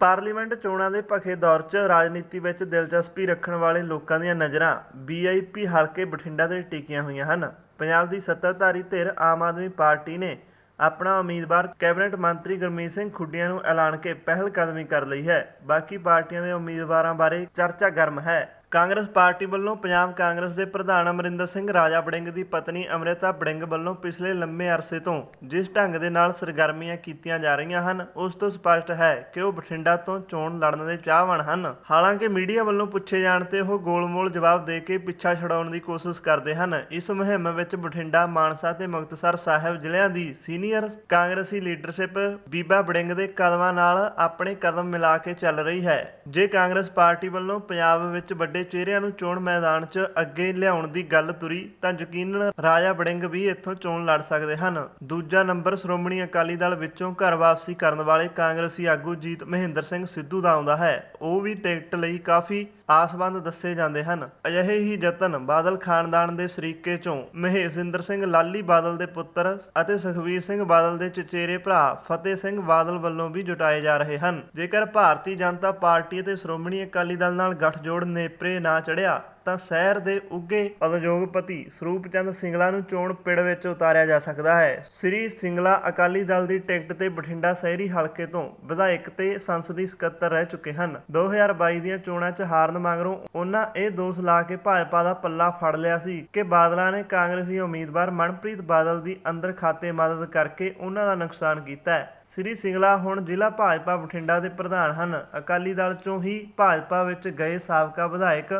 Parliament ਚੋਣਾਂ ਦੇ ਭਖੇ ਦੌਰ 'ਚ ਰਾਜਨੀਤੀ ਵਿੱਚ ਦਿਲਚਸਪੀ ਰੱਖਣ ਵਾਲੇ ਲੋਕਾਂ ਦੀਆਂ ਨਜ਼ਰਾਂ ਵੀਆਈਪੀ ਹਲਕੇ ਬਠਿੰਡਾ ਤੇ ਟਿਕੀਆਂ ਹੋਈਆਂ ਹਨ। ਪੰਜਾਬ ਦੀ ਸੱਤਾਧਾਰੀ ਧਿਰ ਆਮ ਆਦਮੀ ਪਾਰਟੀ ਨੇ ਆਪਣਾ ਉਮੀਦਵਾਰ ਕੈਬਨਿਟ ਮੰਤਰੀ ਗੁਰਮੀਤ ਸਿੰਘ ਖੁੱਡੀਆਂ ਨੂੰ ਐਲਾਨ ਕੇ ਪਹਿਲ ਕਦਮੀ ਕਰ ਲਈ ਹੈ। ਬਾਕੀ ਪਾਰਟੀਆਂ ਦੇ ਉਮੀਦਵਾਰਾਂ ਬਾਰੇ ਚਰਚਾ ਗਰਮ ਹੈ। ਕਾਂਗਰਸ ਪਾਰਟੀ ਵੱਲੋਂ ਪੰਜਾਬ ਕਾਂਗਰਸ ਦੇ ਪ੍ਰਧਾਨ ਅਮਰਿੰਦਰ ਸਿੰਘ, ਰਾਜਾ ਬੜਿੰਗ ਦੀ ਪਤਨੀ ਅੰਮ੍ਰਿਤਾ ਬੜਿੰਗ ਵੱਲੋਂ ਪਿਛਲੇ ਲੰਮੇ ਅਰਸੇ ਤੋਂ ਜਿਸ ਢੰਗ ਦੇ ਨਾਲ ਸਰਗਰਮੀਆਂ ਕੀਤੀਆਂ ਜਾ ਰਹੀਆਂ ਹਨ, ਉਸ ਤੋਂ ਸਪਸ਼ਟ ਹੈ ਕਿ ਉਹ ਬਠਿੰਡਾ ਤੋਂ ਚੋਣ ਲੜਨ ਦੇ ਚਾਹਵਾਨ ਹਨ। ਹਾਲਾਂਕਿ ਮੀਡੀਆ ਵੱਲੋਂ ਪੁੱਛੇ ਜਾਣ ਤੇ ਉਹ ਗੋਲਮੋਲ ਜਵਾਬ ਦੇ ਕੇ ਪਿੱਛਾ ਛਡਾਉਣ ਦੀ ਕੋਸ਼ਿਸ਼ ਕਰਦੇ ਹਨ। ਇਸ ਮੁਹਿੰਮ ਵਿੱਚ ਬਠਿੰਡਾ, ਮਾਨਸਾ ਤੇ ਮੁਕਤਸਰ ਸਾਹਿਬ ਜ਼ਿਲ੍ਹਿਆਂ ਦੀ ਸੀਨੀਅਰ ਕਾਂਗਰਸੀ ਲੀਡਰਸ਼ਿਪ ਬੀਬਾ ਬੜਿੰਗ ਦੇ ਕਦਮਾਂ ਨਾਲ ਆਪਣੇ ਕਦਮ ਮਿਲਾ ਕੇ ਚੱਲ ਰਹੀ ਹੈ। ਜੇ ਕਾਂਗਰਸ ਪਾਰਟੀ ਵੱਲੋਂ ਪੰਜਾਬ ਵਿੱਚ ਵੱਡੇ ਚਿਹਰਿਆਂ ਨੂੰ ਚੋਣ ਮੈਦਾਨ 'ਚ ਅੱਗੇ ਲਿਆਉਣ ਦੀ ਗੱਲ ਤੁਰੀ, ਤਾਂ ਯਕੀਨਨ ਰਾਜਾ ਬੜਿੰਗ ਵੀ ਇੱਥੋਂ ਚੋਣ ਲੜ ਸਕਦੇ ਹਨ। ਦੂਜਾ ਨੰਬਰ, ਸ਼੍ਰੋਮਣੀ ਅਕਾਲੀ ਦਲ ਵਿੱਚੋਂ ਘਰ ਵਾਪਸੀ ਕਰਨ ਵਾਲੇ ਕਾਂਗਰਸੀ ਆਗੂ ਜੀਤ ਮਹਿੰਦਰ ਸਿੰਘ ਸਿੱਧੂ ਦਾ ਆਉਂਦਾ ਹੈ। ਉਹ ਵੀ ਟਿਕਟ ਲਈ ਕਾਫੀ ਆਸਵੰਦ ਦੱਸੇ ਜਾਂਦੇ ਹਨ। ਅਜਿਹੇ ਹੀ ਯਤਨ ਬਾਦਲ ਖਾਨਦਾਨ ਦੇ ਸ਼ਰੀਕੇ ਚੋਂ ਮਹੇਸ਼ਿੰਦਰ ਸਿੰਘ ਲਾਲੀ ਬਾਦਲ ਦੇ ਪੁੱਤਰ ਅਤੇ ਸੁਖਵੀਰ ਸਿੰਘ ਬਾਦਲ ਦੇ ਚਚੇਰੇ ਭਰਾ ਫਤਿਹ ਸਿੰਘ ਬਾਦਲ ਵੱਲੋਂ ਵੀ ਜੁਟਾਏ ਜਾ ਰਹੇ ਹਨ। ਜੇਕਰ ਭਾਰਤੀ ਜਨਤਾ ਪਾਰਟੀ ਅਤੇ ਸ਼੍ਰੋਮਣੀ ਅਕਾਲੀ ਦਲ ਨਾਲ ਗੱਠਜੋੜ ਨੇਪਰੇ ਨਾ ਚੜਿਆ ਤਾਂ ਸ਼ਹਿਰ ਦੇ ਉੱਗੇ ਉਦਯੋਗਪਤੀ ਸਰੂਪ ਚੰਦ ਸਿੰਗਲਾ ਨੂੰ ਚੋਣ ਪਿੜ ਵਿੱਚ ਉਤਾਰਿਆ ਜਾ ਸਕਦਾ ਹੈ। ਸ੍ਰੀ ਸਿੰਗਲਾ ਅਕਾਲੀ ਦਲ ਦੀ ਟਿਕਟ ਤੇ ਬਠਿੰਡਾ ਸ਼ਹਿਰੀ ਹਲਕੇ ਤੋਂ ਵਿਧਾਇਕ ਤੇ ਸੰਸਦੀ ਸਕੱਤਰ ਰਹਿ ਚੁੱਕੇ ਹਨ। 2022 ਦੀਆਂ ਚੋਣਾਂ 'ਚ ਹਾਰਨ ਮਗਰੋਂ ਉਹਨਾਂ ਇਹ ਦੋਸ਼ ਲਾ ਕੇ ਭਾਜਪਾ ਦਾ ਪੱਲਾ ਫੜ ਲਿਆ ਸੀ ਕਿ ਬਾਦਲਾਂ ਨੇ ਕਾਂਗਰਸੀ ਉਮੀਦਵਾਰ ਮਨਪ੍ਰੀਤ ਬਾਦਲ ਦੀ ਅੰਦਰ ਖਾਤੇ ਮਦਦ ਕਰਕੇ ਉਹਨਾਂ ਦਾ ਨੁਕਸਾਨ ਕੀਤਾ ਹੈ। ਸ੍ਰੀ ਸਿੰਗਲਾ ਹੁਣ ਜ਼ਿਲ੍ਹਾ ਭਾਜਪਾ ਬਠਿੰਡਾ ਦੇ ਪ੍ਰਧਾਨ ਹਨ। ਅਕਾਲੀ ਦਲ ਚੋਂ ਹੀ ਭਾਜਪਾ ਵਿੱਚ ਗਏ ਸਾਬਕਾ ਵਿਧਾਇਕ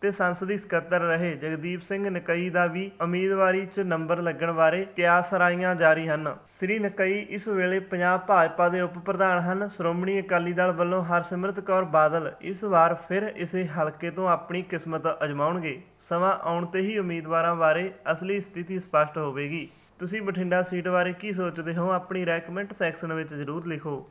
ਤੇ ਸੰਸਦੀ ਸਕੱਤਰ ਰਹੇ। ਜਗਦੀਪ ਸਿੰਘ ਨਕਈ ਦਾ ਵੀ ਉਮੀਦਵਾਰੀ 'ਚ ਨੰਬਰ ਲੱਗਣ ਬਾਰੇ ਕਿਆਸ ਰਾਈਆਂ ਜਾਰੀ ਹਨ? ਸ੍ਰੀ ਨਕਈ ਇਸ ਵੇਲੇ ਪੰਜਾਬ ਭਾਜਪਾ ਦੇ ਉਪ ਪ੍ਰਧਾਨ ਹਨ। ਸ਼੍ਰੋਮਣੀ ਅਕਾਲੀ ਦਲ ਵੱਲੋਂ ਹਰਸਿਮਰਤ ਕੌਰ ਬਾਦਲ ਇਸ ਵਾਰ ਫਿਰ ਇਸੇ ਹਲਕੇ ਤੋਂ ਆਪਣੀ ਕਿਸਮਤ ਅਜਮਾਉਣਗੇ। ਸਮਾਂ ਆਉਣ ਤੇ ਹੀ ਉਮੀਦਵਾਰਾਂ ਬਾਰੇ ਅਸਲੀ ਸਥਿਤੀ ਸਪਸ਼ਟ ਹੋਵੇਗੀ। ਤੁਸੀਂ ਬਠਿੰਡਾ ਸੀਟ ਬਾਰੇ ਕੀ ਸੋਚਦੇ ਹੋ? ਆਪਣੀ ਰਾਏ ਸੈਕਸ਼ਨ ਵਿੱਚ ਜ਼ਰੂਰ ਲਿਖੋ।